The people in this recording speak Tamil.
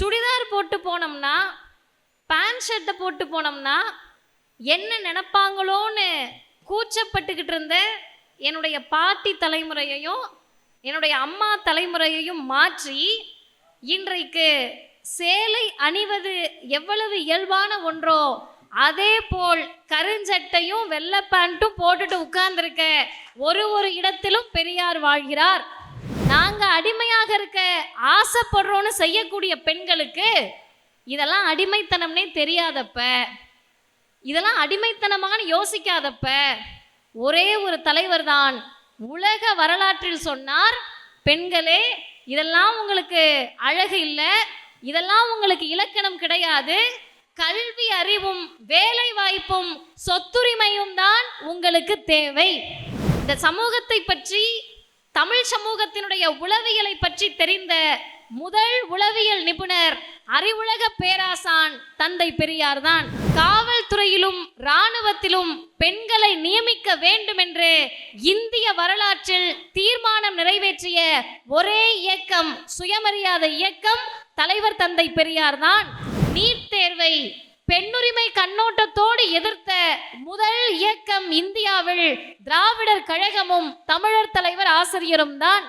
சுடிதார் போட்டு போனோம்னா பேண்ட் ஷர்ட்டை போட்டு போனோம்னா என்ன நினைப்பாங்களோன்னு கூச்சப்பட்டுக்கிட்டு இருந்த என்னுடைய பாட்டி தலைமுறையையும் என்னுடைய அம்மா தலைமுறையையும் மாற்றி இன்றைக்கு சேலை அணிவது எவ்வளவு இயல்பான ஒன்றோ அதே போல் கருஞ்சட்டையும் வெள்ளை பேண்ட்டும் போட்டுட்டு உட்கார்ந்துருக்க ஒரு ஒரு இடத்திலும் பெரியார் வாழ்கிறார். நாங்க அடிமையாக இருக்க ஆசைப்படுறோன்னு செய்யக்கூடிய பெண்களுக்கு இதெல்லாம் அடிமைத்தனம்னே தெரியாதப்ப இதெல்லாம் அடிமைத்தனமான்னு யோசிக்காதப்ப ஒரே ஒரு தலைவர் தான் உலக வரலாற்றில் சொன்னார் பெண்களே இதெல்லாம் உங்களுக்கு அழகு இல்லை இதெல்லாம் உங்களுக்கு இலக்கணம் கிடையாது கல்வி அறிவும் வேலை வாய்ப்பும் சொத்துரிமையும் தான் உங்களுக்கு தேவை. இந்த சமூகத்தை பற்றி தமிழ் சமூகத்தினுடைய உளவியலை பற்றி தெரிந்த முதல் உளவியல் நிபுணர் அறிவுலக பேராசான் தந்தை பெரியார் தான். காவல்துறையிலும் இராணுவத்திலும் பெண்களை நியமிக்க வேண்டும் என்று இந்திய வரலாற்றில் தீர்மானம் நிறைவேற்றிய ஒரே இயக்கம் சுயமரியாதை இயக்கம் தலைவர் தந்தை பெரியார் தான். நீட் தேர்வை பெண்ணுரிமை கண்ணோட்டத்தோடு எதிர்த்த முதல் இயக்கம் இந்தியாவில் திராவிடர் கழகமும் தமிழர் தலைவர் ஆசிரியரும் தான்.